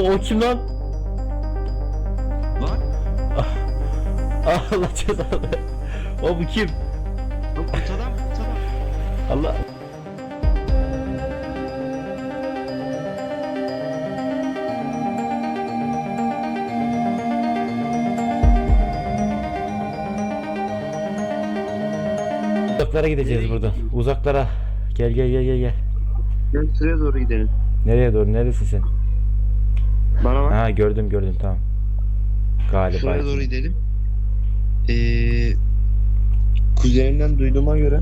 O, o kim lan? Lan. Ah, Allah cezanı. O bu kim? Lan kurt adam adam. Allah. Uzaklara gideceğiz buradan. Uzaklara. Gel gel gel gel gel. Gel şuraya doğru gidelim. Nereye doğru? Neredesin sen? Ha gördüm gördüm tamam. Galiba. Şuraya doğru gidelim. Ee, kuzenimden duyduğuma göre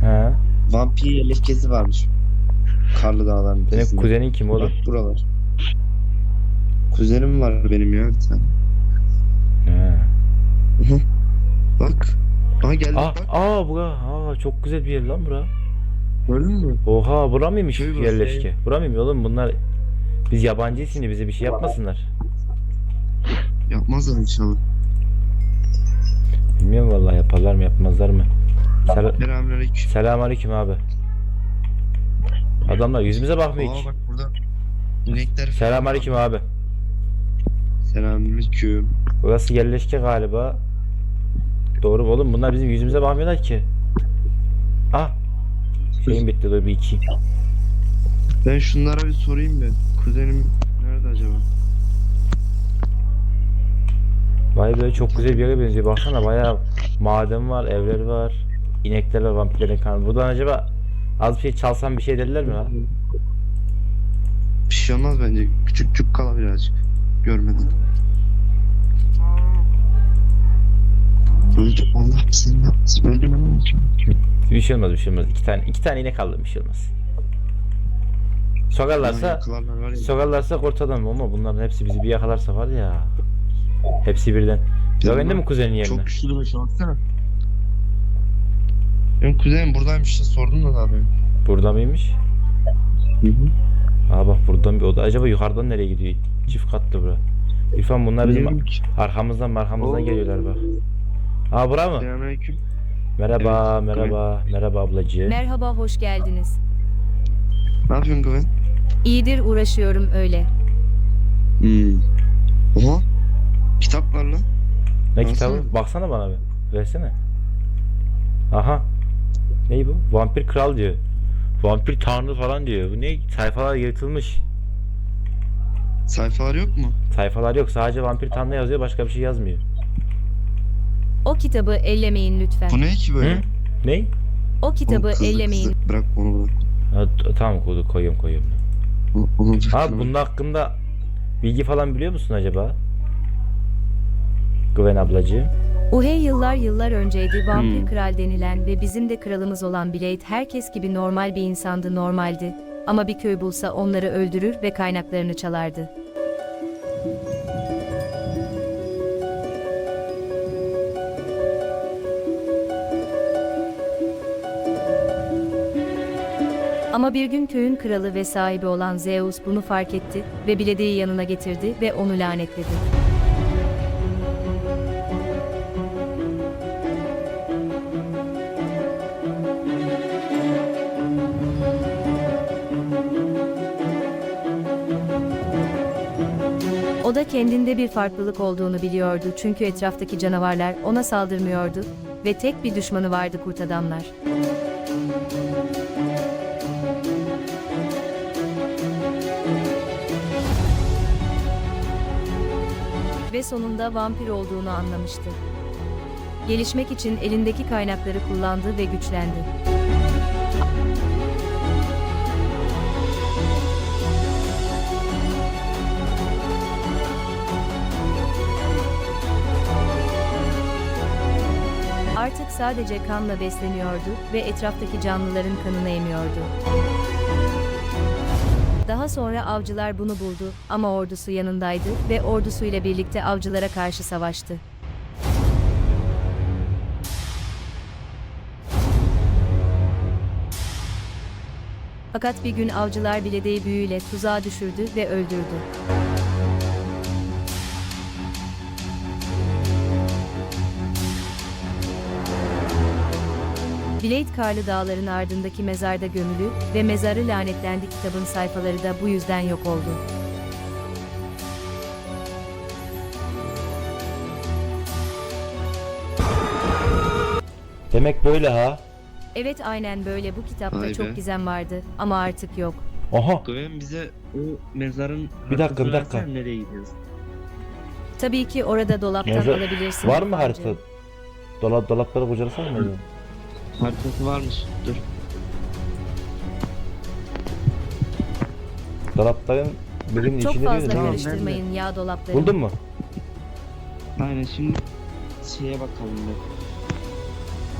Ha. vampir yerleşkesi varmış. Karlı dağların Senin ötesinde. kuzenin kim oğlum? Bak buralar. Kuzenim var benim ya bir tane. Ha. Bak. Aha geldik Ah, bak. aa bura. Aa çok güzel bir yer lan bura. Gördün mü? Oha bura mıymış Köy burası yerleşke? Bura mıymış oğlum bunlar biz yabancıyız şimdi bize bir şey yapmasınlar. Yapmazlar inşallah. Bilmiyorum vallahi yaparlar mı yapmazlar mı? Sel Selamünaleyküm. Selamünaleyküm abi. Adamlar yüzümüze bakmıyor Aa hiç. bak burada inekler falan Selamünaleyküm abi. Selamünaleyküm. Burası yerleşke galiba. Doğru mu oğlum bunlar bizim yüzümüze bakmıyorlar ki. Ah. Şeyim bitti dur bir iki. Ben şunlara bir sorayım bir. Kuzenim nerede acaba? Vay be çok güzel bir yere benziyor. Baksana bayağı maden var, evler var. İnekler var, vampirlerin karnı. Buradan acaba az bir şey çalsam bir şey dediler mi lan? Bir şey olmaz bence. Küçük küçük kala birazcık. Görmedim. Öldü. Allah seni yapmasın. Öldüm ama. Bir şey olmaz bir şey olmaz. İki tane, iki tane inek aldım bir şey olmaz. Sokarlarsa, Yakılarlar var ya. sokarlarsa kurtaralım ama bunların hepsi bizi bir yakalarsa var ya. Hepsi birden. Ya ben de mi kuzenin yerine? Çok güçlü duruyor şu an baksana. Benim kuzenim buradaymış işte sordum da daha demin. Burada mıymış? Aa bak buradan bir oda. Acaba yukarıdan nereye gidiyor? Çift katlı bura. İrfan bunlar bizim arkamızdan arkamızdan Oo. geliyorlar bak. Aa bura mı? Selamünaleyküm. Merhaba, Evet, merhaba, merhaba ablacığım. Merhaba, hoş geldiniz. Ne yapıyorsun Güven? İyidir, uğraşıyorum öyle. Hmm. Oha. Kitap var lan. Ne Nasıl? kitabı? Baksana bana bir. Versene. Aha. Ney bu? Vampir kral diyor. Vampir tanrı falan diyor. Bu ne? Sayfalar yırtılmış. Sayfalar yok mu? Sayfalar yok. Sadece vampir tanrı yazıyor. Başka bir şey yazmıyor. O kitabı ellemeyin lütfen. Bu ne ki böyle? Hı? Ney? O kitabı Oğlum kızdı, ellemeyin. kızdı. Bırak onu bırak. Ha, t- tamam koydu koyuyorum koyuyorum. Onu, onu bırak. Ha onu. bunun hakkında bilgi falan biliyor musun acaba? Güven ablacığım. Uhey yıllar yıllar önceydi vampir Hmm. kral denilen ve bizim de kralımız olan Blade herkes gibi normal bir insandı normaldi. Ama bir köy bulsa onları öldürür ve kaynaklarını çalardı. Ama bir gün köyün kralı ve sahibi olan Zeus bunu fark etti ve Blade'i yanına getirdi ve onu lanetledi. O da kendinde bir farklılık olduğunu biliyordu çünkü etraftaki canavarlar ona saldırmıyordu ve tek bir düşmanı vardı kurt adamlar. Ve sonunda vampir olduğunu anlamıştı. Gelişmek için elindeki kaynakları kullandı ve güçlendi. Artık sadece kanla besleniyordu ve etraftaki canlıların kanını emiyordu. Daha sonra avcılar bunu buldu ama ordusu yanındaydı ve ordusuyla birlikte avcılara karşı savaştı. Fakat bir gün avcılar Bilede'yi büyüyle tuzağa düşürdü ve öldürdü. Gilead Karlı Dağların ardındaki mezarda gömülü ve mezarı lanetlendi kitabın sayfaları da bu yüzden yok oldu. Demek böyle ha. Evet aynen böyle bu kitapta Vay çok gizem vardı ama artık yok. Aha Goyen bize o mezarın Bir dakika, bir dakika. nereye gidiyoruz? Tabii ki orada dolaptan Mezar- alabilirsin. var mı harita? Dolap dolapları bocalasana mı? Haritası varmış. Dur. Dolapların birinin Çok içinde fazla değil mi? Karıştırmayın yağ dolaplarını. Buldun mu? Aynen şimdi şeye bakalım bak.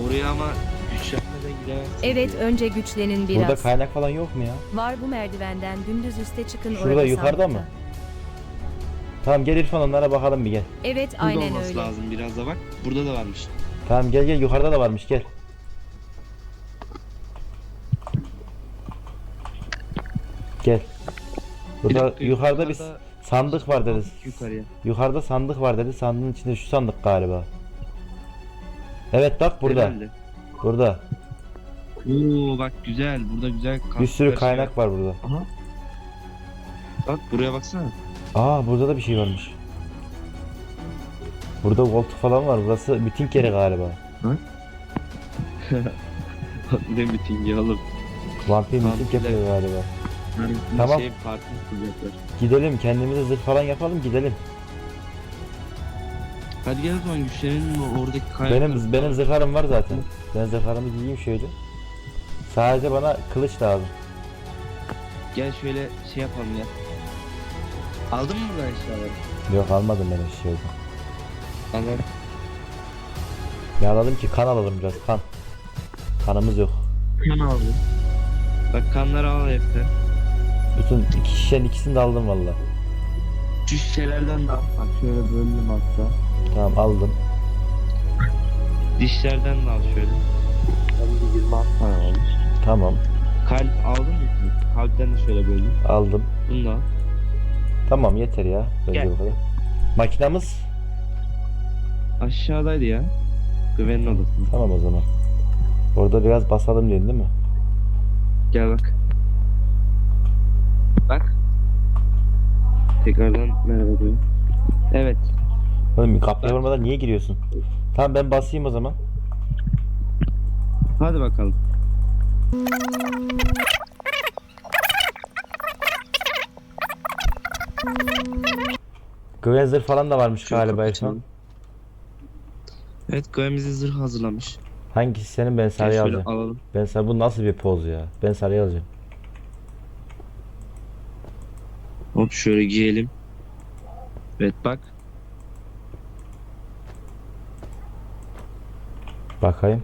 Oraya ama güçlenmeden gidemezsin. Evet diyor. önce güçlenin biraz. Burada kaynak falan yok mu ya? Var bu merdivenden dümdüz üste çıkın Şurada orada yukarıda sandıkta. mı? Tamam gel İrfan onlara bakalım bir gel. Evet Burada aynen olması öyle. lazım biraz da bak. Burada da varmış. Tamam gel gel yukarıda da varmış gel. Gel. Burada dakika, yukarıda bir yukarıda- sandık var dedi. Yukarıya. Yukarıda sandık var dedi. Sandığın içinde şu sandık galiba. Evet bak burada. Herhalde. Burada. Oo bak güzel. Burada güzel Bir sürü kaynak var burada. Aha. Bak buraya baksana. Aa burada da bir şey varmış. Burada koltuk falan var. Burası miting yeri galiba. ne mitingi oğlum. Vampir miting yapıyor galiba. Tamam. Tamam. Şey, parti kuracaklar. Gidelim kendimize zırh falan yapalım gidelim. Hadi gel o zaman güçlenelim o- oradaki kaynaklar. Benim benim zırhlarım var zaten. Ben zırhlarımı giyeyim şöyle. Sadece bana kılıç lazım. Gel şöyle şey yapalım ya. Aldın mı buradan eşyaları? Yok almadım ben şey. Tamam. Ya alalım ki kan alalım biraz kan. Kanımız yok. Kan aldım. Bak kanları al hepten. Bütün iki şişenin ikisini de aldım valla. Şu şişelerden de al. Bak şöyle böldüm hatta. Tamam aldım. Dişlerden de al şöyle. Ben de 26 tane aldım. Tamam Kalp aldın mı? Kalpten de şöyle böldüm. aldım. Bunu da al. Tamam yeter ya. Bence Gel. bu kadar. Makinamız Aşağıdaydı ya. Güvenin odasında. tamam o zaman. Orada biraz basalım diyorsun değil mi? Gel. Bak. Tekrardan merhaba diyorum. Evet. Oğlum kapıya vurmadan niye giriyorsun? Tamam ben basayım o zaman. Hadi bakalım. Zırh falan da varmış Şöyle galiba. İrfan. Evet Goyemizin zırh hazırlamış. Hangisi senin ben şöyle alacağım. alalım. Ben sarı bu nasıl bir poz ya? Ben sarıyı alacağım. Hop şöyle giyelim. Evet bak. Bakayım.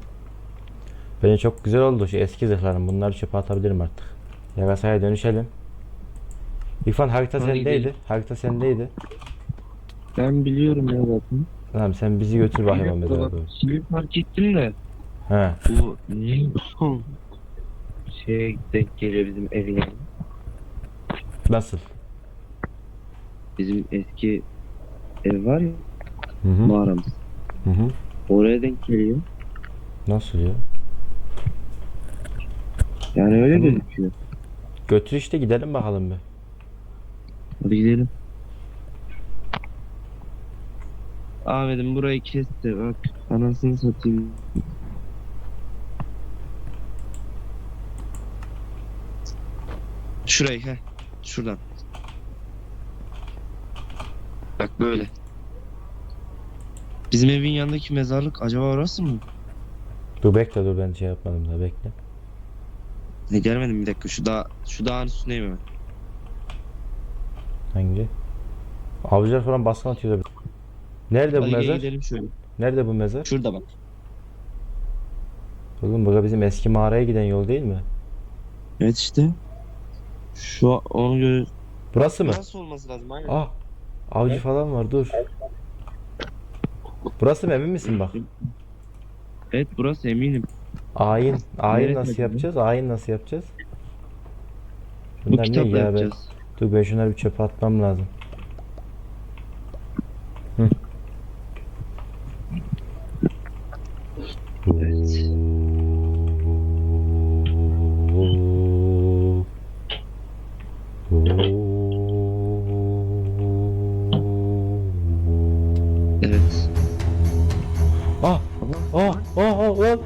Bence çok güzel oldu şu eski zırhlarım. Bunları çöpe atabilirim artık. Yagasa'ya dönüşelim. İrfan harita Hadi sendeydi. gidelim. Harita sendeydi. Ben biliyorum ya zaten. Tamam sen bizi götür bakayım o mezara doğru. Şimdi fark ettim de. He. Bu son şeye denk geliyor bizim evin? Nasıl? Bizim eski ev var ya Hı hı. mağaramız. Hı hı. Oraya denk geliyor. Nasıl ya? Yani öyle Tamam. gözüküyor. Götür işte gidelim bakalım bir. Hadi gidelim. Ahmet'im burayı kes de bak anasını satayım. Şurayı he. Şuradan. Bak böyle. Bizim evin yanındaki mezarlık acaba orası mı? Dur bekle dur ben şey yapmadım da bekle. Ne gelmedim bir dakika şu dağ şu dağın üstündeyim hemen. Hangi? Avcılar falan baskın atıyor da. Nerede bu Hadi gel mezar? gidelim şöyle. Nerede bu mezar? Şurada bak. Oğlum burada bizim eski mağaraya giden yol değil mi? Evet işte. Şu onu gör. Burası mı? Nasıl olması lazım aynen. Ah. Avcı falan var dur. Burası mı emin misin bak? Evet burası eminim. Ayin. Ayin Neresi nasıl acaba? yapacağız? Ayin nasıl yapacağız? Bu Bunlar ne kitapla ya ben? yapacağız. Dur ben şunları bir çöpe atmam lazım. Ah! Ah! ah.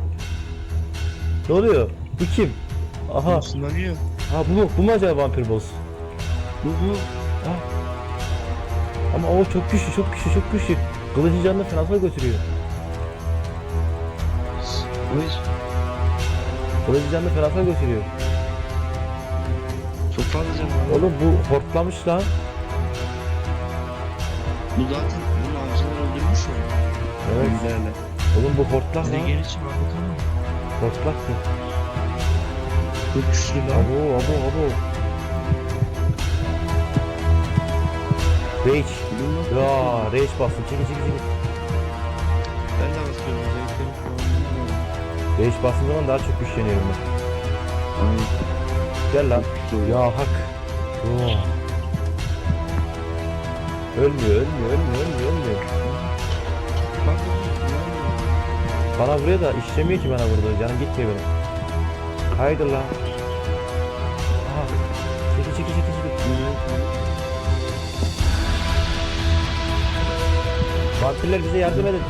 Ne oluyor? Bu kim? Aha. Isınlanıyor. Ha bu mu? Bu mu acaba vampir boss? Bu bu. Ha. Ama o çok güçlü, çok güçlü, çok güçlü. Kılıcı canını finansal götürüyor. Oy. Kılıcı canını finansal götürüyor. Çok fazla canım var. Oğlum bu hortlamış lan. Bu zaten bunun avcılar öldürmüş ya. Evet. Bizlerle. Oğlum bu hortlak lan. geri ama. Hortlak bu. Çok güçlü lan. Abo, abo, abo. Rage. Ya rage bastım. Çekil çekil çekil. Ben de basıyorum. Rage bastığım zaman daha çok güçleniyorum ben. Aynen. Gel lan. Ya hak. Oo. Ölmüyor, ölmüyor, ölmüyor, ölmüyor, ölmüyor. Bana vuruyor da işlemiyor ki bana vurdu. Canım gitmiyor benim. Haydi lan. Aha. Çekil çekil çekil çekil. Vampirler bize yardım edin.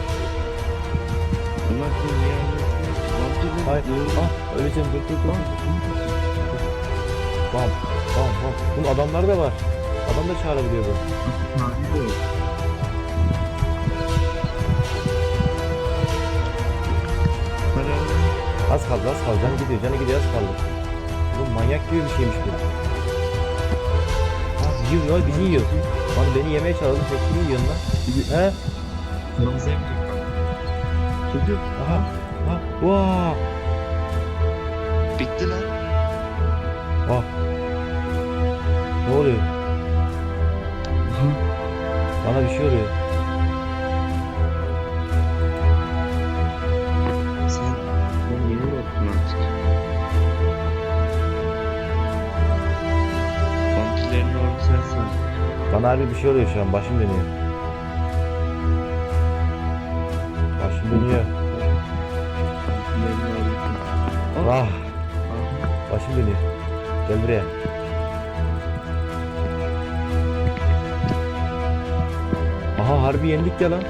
Bunlar. Hayır. Ah öleceğim dur dur dur. Bam bam bam. Bunun adamları da var. Adam da çağırabiliyor bu. Az kaldı az kaldı. Canı gidiyor canı gidiyor az kaldı. Bu manyak gibi bir şeymiş bu. Ha, yiyor ya bizi yiyor. Lan beni yemeye çalıştı. Tek kimi yiyorsun lan? He? Kırmızı emlik. Çocuk. Aha. Ha. Vaa. Bitti lan. Ah. Ne oluyor? Bana bir şey oluyor. Bana harbi bir şey oluyor şu an. Başım dönüyor. Başım dönüyor. Vampirlerin ordu. Ah. Başım dönüyor. Gel buraya. Aha harbi yendik ya lan.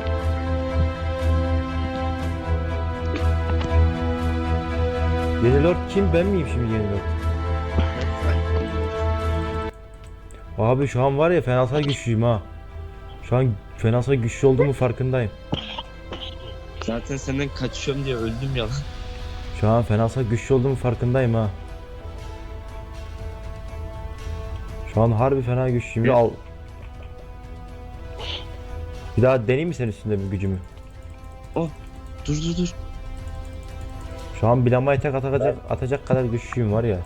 Yeni Lord kim? Ben miyim şimdi Yeni Abi şu an var ya fenasal güçlüyüm ha. Şu an fenasal güçlü olduğumu farkındayım. Zaten senden kaçıyorum diye öldüm ya. Şu an fenasal güçlü olduğumu farkındayım ha. Şu an harbi fena güçlüyüm. Bir al. Bir daha deneyeyim mi senin üstünde bir gücümü? Dur dur dur. Şu an bilamayı tek atacak, atacak kadar güçlüyüm var ya.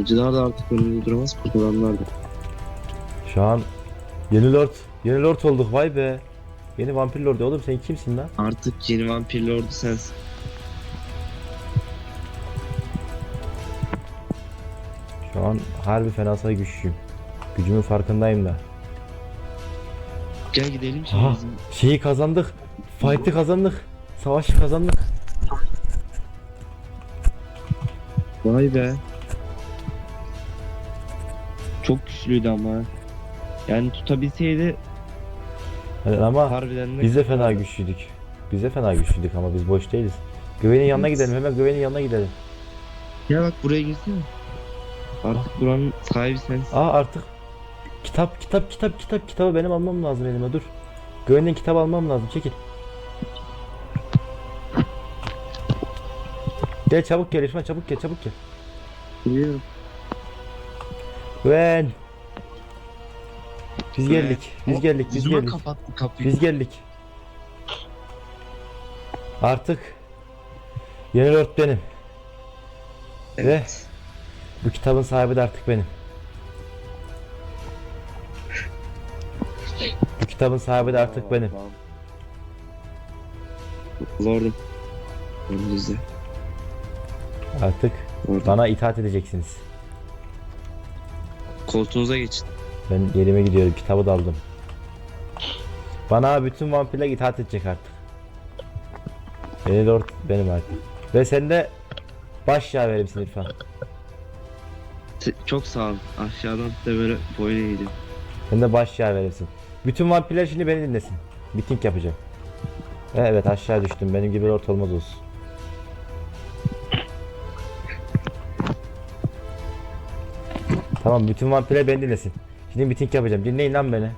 Avcılar da artık önünde duramaz kurtulanlar da. Şu an yeni lord, yeni lord olduk vay be. Yeni vampir lord oğlum sen kimsin lan? Artık yeni vampirli ordu sensin. Şu an harbi fenasal güçlüyüm. Gücümün farkındayım da. Gel gidelim Aha. şimdi bizim. Şeyi kazandık. Fight'ı kazandık. Savaşı kazandık. Vay be. Çok güçlüydü ama. Yani tutabilseydi Evet, ama harbiden de biz de fena güçlüydük. Biz de fena güçlüydük ama biz boş değiliz. Güven'in yanına Evet. gidelim. Hemen Güven'in yanına gidelim. Ya bak buraya girsene. Artık buranın sahibi sensin. Aa artık kitap kitap kitap kitap kitabı benim almam lazım elime dur. Güven'in kitabı almam lazım. Çekil. Gel çabuk gel İrfan çabuk gel çabuk gel. Biliyorum. Güven. Biz Güven. geldik. Biz O geldik. Biz yüzüme geldik. kapattı kapıyı. Biz geldik. Artık yeni lord benim. Evet. Bu kitabın sahibi de artık benim. Bu kitabın sahibi de artık benim. Lordum. Önünüzde. Artık Lordum. bana itaat edeceksiniz. Koltuğunuza geçin. Ben yerime gidiyorum. Kitabı da aldım. Bana bütün vampirler itaat edecek artık. Yeni lord benim artık. Ve sen de baş yaverimsin İrfan. Te- Çok sağ ol. Aşağıdan da böyle boyun eğeceğim. Sen de baş yaverimsin. Bütün vampirler şimdi beni dinlesin. Miting yapacağım. Evet aşağı düştüm. Benim gibi lord olmaz olsun. Tamam bütün vampirler beni dinlesin. Şimdi miting yapacağım. Dinleyin lan beni.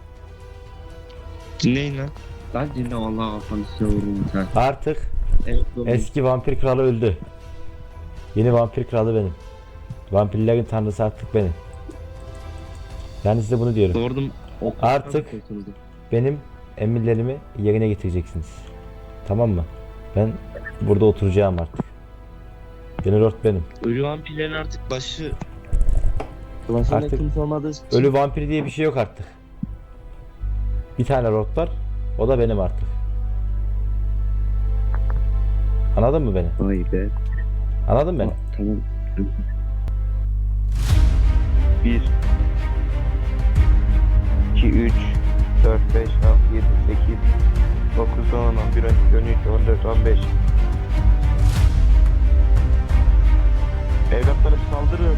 Dinleyin lan. Lan dinle vallahi kafanı size vururum sen. Artık Evet eski vampir kralı öldü. Yeni vampir kralı benim. Vampirlerin tanrısı artık benim. Yani size bunu diyorum. Sordum. O Artık-. Benim emirlerimi yerine getireceksiniz. Tamam mı? Ben burada oturacağım artık. Yeni lord benim. Ölü vampirlerin artık başı... Klasında Artık kimse olmadığı için... Ölü vampir diye bir şey yok artık. Bir tane lord var. O da benim artık. Anladın mı beni? Vay be. Anladın beni? Tamam. 1 2 3 4 5 6 7 8 9 10 11 12 13 14 15 Evlatlarım saldırın.